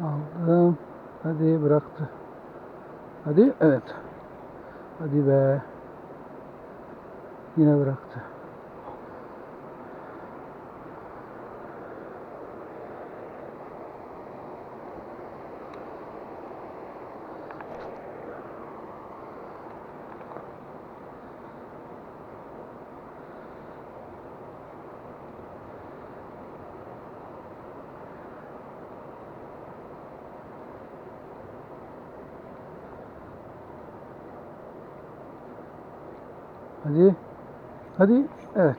Aldım. Hadi bıraktı. Hadi evet. Hadi be. Yine bıraktı. Hadi. Hadi. Evet.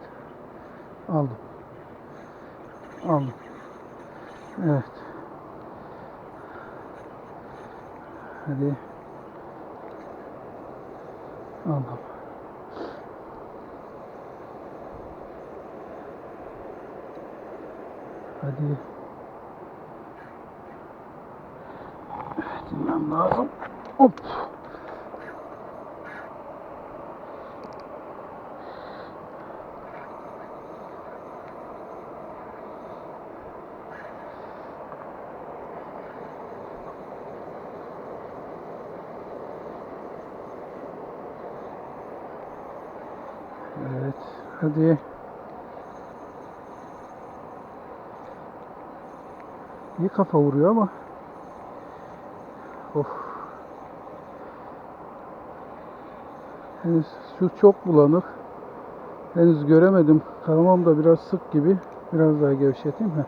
Aldım. Aldım. Evet. Hadi. Aldım. Hadi. Evet, inmem lazım. Hop. Evet. Hadi. İyi kafa vuruyor ama. Of. Henüz su çok bulanık. Henüz göremedim. Kalamam da biraz sık gibi. Biraz daha gevşeteyim mi?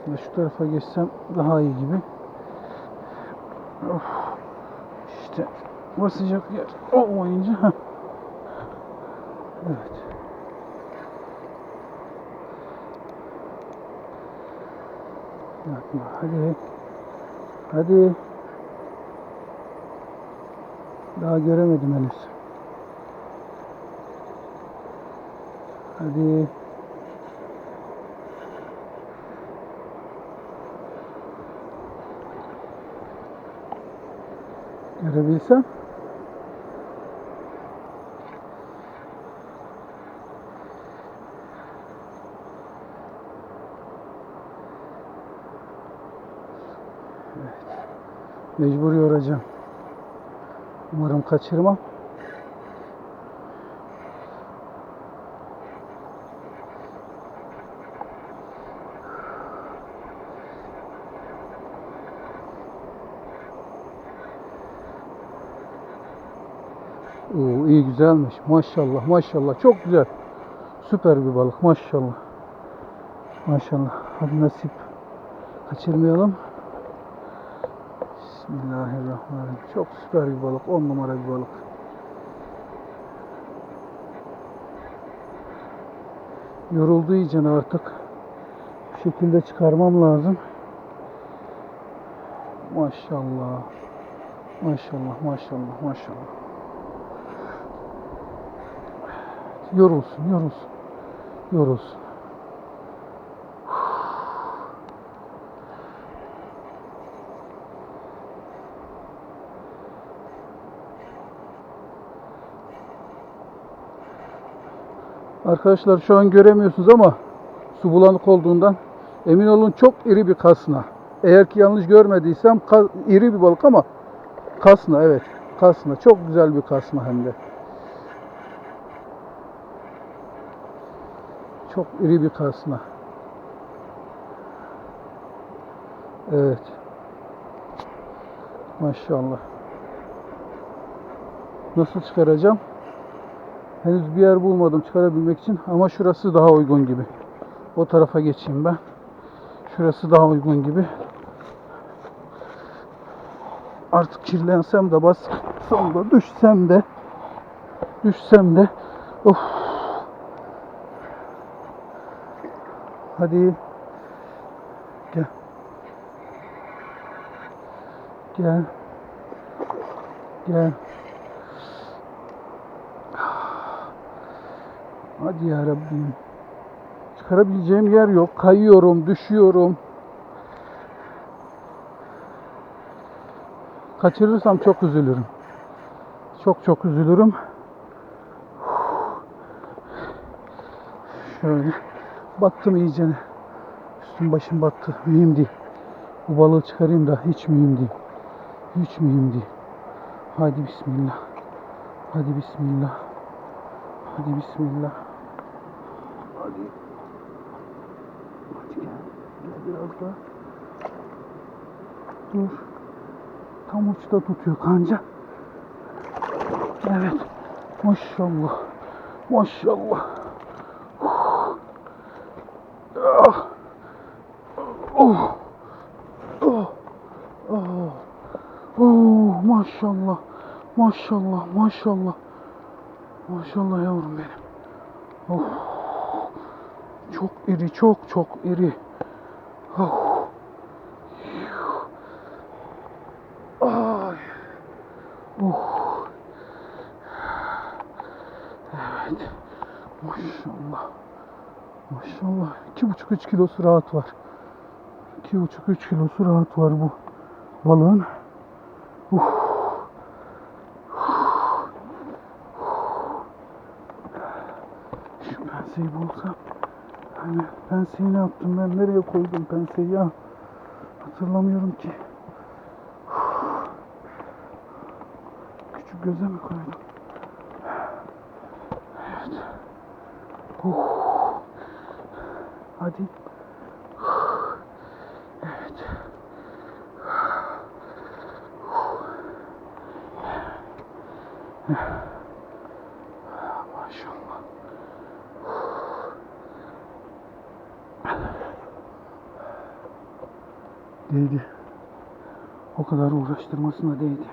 Aslında şu tarafa geçsem daha iyi gibi. Of. İşte basacak yer olmayınca. heh. Evet. Yapma. Hadi. Hadi. Daha göremedim henüz. Hadi. Görebilsem. Mecbur yoracağım. Umarım kaçırmam. Oo, iyi güzelmiş. Maşallah maşallah. Çok güzel. Süper bir balık maşallah. Maşallah. Hadi nasip. Kaçırmayalım. Bismillahirrahmanirrahim. Çok süper bir balık. On numara bir balık. Yoruldu iyice artık. Bu şekilde çıkarmam lazım. Maşallah. Maşallah, maşallah, maşallah. Yorulsun, yorulsun. Yorulsun. Arkadaşlar şu an göremiyorsunuz ama su bulanık olduğundan emin olun çok iri bir kasna. Eğer ki yanlış görmediysem iri bir balık ama kasna evet kasna çok güzel bir kasna hem de. Çok iri bir kasna. Evet. Maşallah. Nasıl çıkaracağım? Henüz bir yer bulmadım çıkarabilmek için ama şurası daha uygun gibi. O tarafa geçeyim ben. Şurası daha uygun gibi. Artık kirlensem de bassam da düşsem de düşsem de of. Hadi gel. Gel. Gel. Hadi ya Rabbim. Çıkarabileceğim yer yok. Kayıyorum, düşüyorum. Kaçırırsam çok üzülürüm. Çok çok üzülürüm. Şöyle battım iyicene. üstüm başım battı. Mühim değil. Bu balığı çıkarayım da hiç mühim değil. Hiç mühim değil. Hadi bismillah. Hadi bismillah. Hadi bismillah. Hadi. Hadi gel. Daha. Dur. Tam uçta tutuyor kanca. Evet. Maşallah. Maşallah. Ah. Oh. Oh. Oh. Oh. Maşallah. Maşallah. Maşallah. Maşallah yavrum benim. Oh. Çok iri, çok çok iri. Oh. Ay. Oh. Evet. Maşallah. Maşallah. İki buçuk üç kilosu rahat var. İki buçuk üç kilosu rahat var bu balığın. Uf. Şu penseyi bulsam. Hani penseyi ne yaptım ben? Nereye koydum penseyi ya? Hatırlamıyorum ki. Küçük göze mi koydum? Evet. Oh. Hadi. Evet. Maşallah. Değdi. O kadar uğraştırmasına değdi.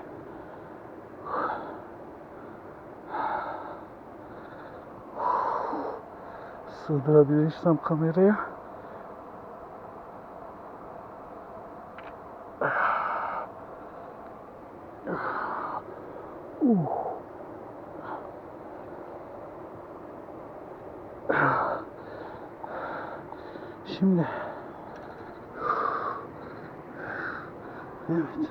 Sığdırabilirsem kameraya. Uh. Şimdi Evet.